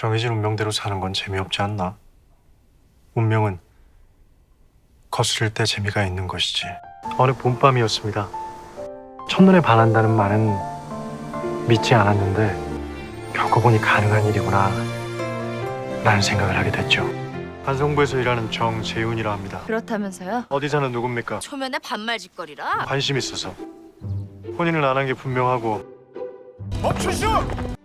정해진 운명대로 사는 건 재미없지 않나? 운명은 거스를 때 재미가 있는 것이지. 어느 봄밤이었습니다. 첫눈에 반한다는 말은 믿지 않았는데 겪어보니 가능한 일이구나 라는 생각을 하게 됐죠. 반성부에서 일하는 정재훈이라 합니다. 그렇다면서요? 어디 사는 누굽니까? 초면에 반말 짓거리라? 관심 있어서 혼인을 안 한 게 분명하고 멈추시오!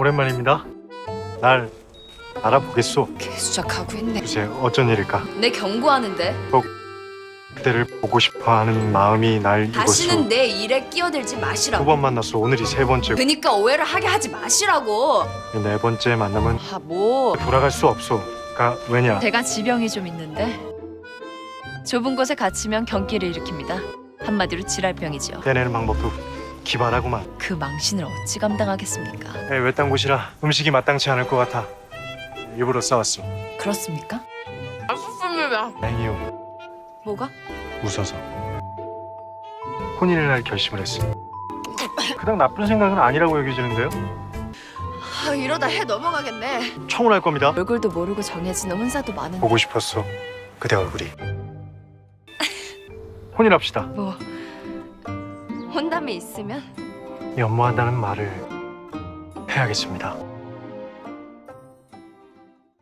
오랜만입니다. 날 알아보겠소. 개수작 하고 있네 글쎄 어쩐 일일까? 내 경고하는데 그대를 보고 싶어하는 마음이 날 이곳으로 다시는 내 일에 끼어들지 두 마시라고 번 만났어. 오늘이 세 번째. 그니까 오해를 하게 하지 마시라고 네 번째 만남은 아 뭐 돌아갈 수 없소. 가 왜냐? 제가 지병이 좀 있는데 좁은 곳에 갇히면 경기를 일으킵니다 한마디로 지랄병이지요 떼내는 방법도 기발하구만. 그 망신을 어찌 감당하겠습니까 에, 외딴 곳이라 음식이 마땅치 않을 것 같아. 일부러 싸웠어. 그렇습니까? 맛있습니다 다행이요. 뭐가? 웃어서. 혼인을 할 결심을 했어. 그닥 나쁜 생각은 아니라고 여겨지는데요? 아 이러다 해 넘어가겠네 청혼할 겁니다. 얼굴도 모르고 정해진 혼사도 많은데 보고 싶었어. 그대 얼굴이. 혼인합시다. 뭐 혼담이 있으면 연모한다는 말을 해야겠습니다.